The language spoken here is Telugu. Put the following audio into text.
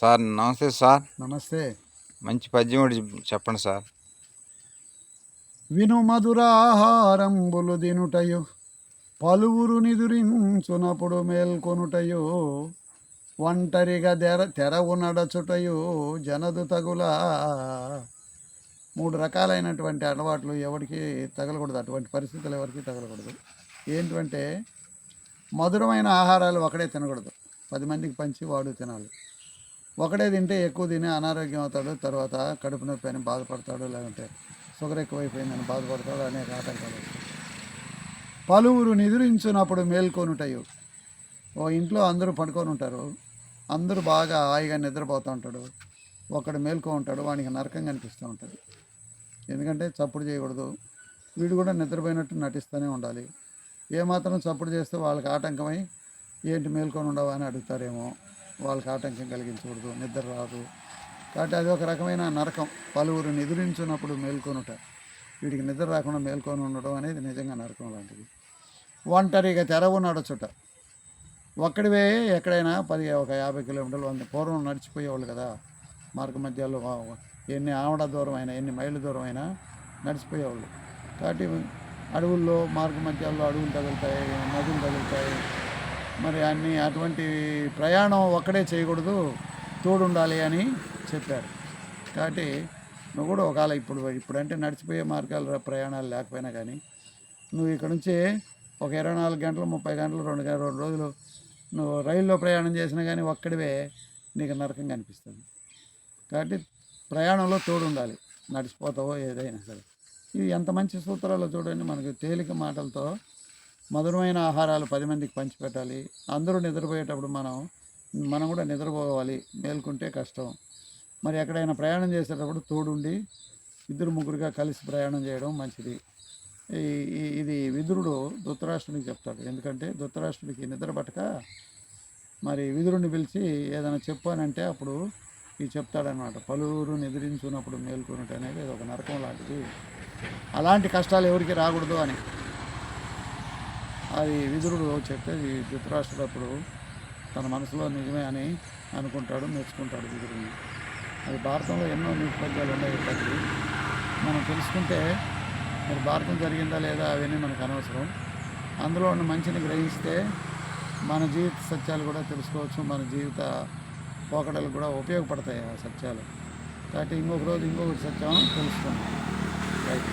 సార్ నమస్తే సార్. నమస్తే. మంచి పద్యం ఒకటి చెప్పండి సార్. విను మధురాహారంబులు దినుటయు పలువురు నిదురించునప్పుడు మేల్కొనుటయు ఒంటరిగా తెర తెరవు నడచుటయు జనదు తగులా. మూడు రకాలైనటువంటి అలవాట్లు ఎవరికి తగలకూడదు అటువంటి పరిస్థితులు ఎవరికి తగలకూడదు. ఏంటంటే మధురమైన ఆహారాలు ఒకడే తినకూడదు. పది మందికి పంచి వాడు తినాలి. ఒకడే తింటే ఎక్కువ తిని అనారోగ్యం అవుతాడు తర్వాత కడుపు నొప్పి అని బాధపడతాడు లేదంటే షుగర్ ఎక్కువైపోయిందని బాధపడతాడు అనేక ఆటంకాలు. పలువురు నిద్రించినప్పుడు మేల్కొనుటయు. ఓ ఇంట్లో అందరూ పడుకొని ఉంటారు. అందరూ బాగా హాయిగా నిద్రపోతూ ఉంటాడు. ఒకడు మేల్కో ఉంటాడు వానికి నరకం కనిపిస్తూ ఉంటుంది. ఎందుకంటే చప్పుడు చేయకూడదు. వీడు కూడా నిద్రపోయినట్టు నటిస్తూనే ఉండాలి. ఏమాత్రం చప్పుడు చేస్తే వాళ్ళకి ఆటంకమై ఏంటి మేల్కొని ఉండవా అని అడుగుతారేమో. వాళ్ళకి ఆటంకం కలిగించకూడదు నిద్ర రాదు. కాబట్టి అది ఒక రకమైన నరకం. పలువురు నిద్రించినప్పుడు మేల్కొనుట వీడికి నిద్ర రాకుండా మేల్కొని ఉండడం అనేది నిజంగా నరకం లాంటిది. ఒంటరిగా తెరవు నడచుట. ఒక్కడివే ఎక్కడైనా పది ఒక యాభై కిలోమీటర్లు వంద పూర్వం నడిచిపోయేవాళ్ళు కదా. మార్గ మధ్యాలో ఎన్ని ఆవడ దూరం అయినా ఎన్ని మైళ్ళ దూరం అయినా నడిచిపోయేవాళ్ళు. కాబట్టి అడవుల్లో మార్గ మధ్యాల్లో అడవులు తగులుతాయి నదులు తగులుతాయి. మరి అన్ని అటువంటి ప్రయాణం ఒక్కడే చేయకూడదు తోడుండాలి అని చెప్పారు. కాబట్టి నువ్వు కూడా ఒకవేళ ఇప్పుడు ఇప్పుడంటే నడిచిపోయే మార్గాలు ప్రయాణాలు లేకపోయినా కానీ. నువ్వు ఇక్కడ నుంచి ఒక ఇరవై నాలుగు గంటలు ముప్పై గంటలు రెండు గంటలు రెండు రోజులు నువ్వు రైల్లో ప్రయాణం చేసినా కానీ ఒక్కడివే నీకు నరకం కనిపిస్తుంది. కాబట్టి ప్రయాణంలో తోడు ఉండాలి నడిచిపోతావో ఏదైనా సరే. ఇవి ఎంత మంచి సూత్రాలు చూడండి మనకి తేలిక మాటలతో మధురమైన ఆహారాలు పది మందికి పంచిపెట్టాలి అందరూ నిద్రపోయేటప్పుడు మనం మనం కూడా నిద్రపోవాలి. మేల్కుంటే కష్టం. మరి ఎక్కడైనా ప్రయాణం చేసేటప్పుడు తోడుండి ఇద్దరు ముగ్గురుగా కలిసి ప్రయాణం చేయడం మంచిది. ఈ ఇది విదురుడు ధృతరాష్ట్రునికి చెప్తాడు. ఎందుకంటే ధృతరాష్ట్రుడికి నిద్ర పట్టక మరి విదురుని పిలిచి ఏదైనా చెప్పానంటే అప్పుడు ఇది చెప్తాడనమాట పలువురు నిద్రించున్నప్పుడు మేల్కొనుట అనేది ఒక నరకం లాంటిది. అలాంటి కష్టాలు ఎవరికి రాకూడదు అని. అది విదురుడు చెప్తే ధృతరాష్ట్రుడు అప్పుడు తన మనసులో నిజమే అని అనుకుంటాడు మెచ్చుకుంటాడు విదురుని అది భారతంలో ఎన్నో నీతి పద్యాలు ఉన్నాయి ఇప్పటికీ మనం తెలుసుకుంటే మరి భారతం జరిగిందా లేదా అవన్నీ మనకు అనవసరం. అందులో ఉన్న మంచిని గ్రహిస్తే మన జీవిత సత్యాలు కూడా తెలుసుకోవచ్చు మన జీవిత పోకడలు కూడా ఉపయోగపడతాయి ఆ సత్యాలు. కాబట్టి ఇంకొక రోజు ఇంకొకటి సత్యం తెలుస్తుంది రైట్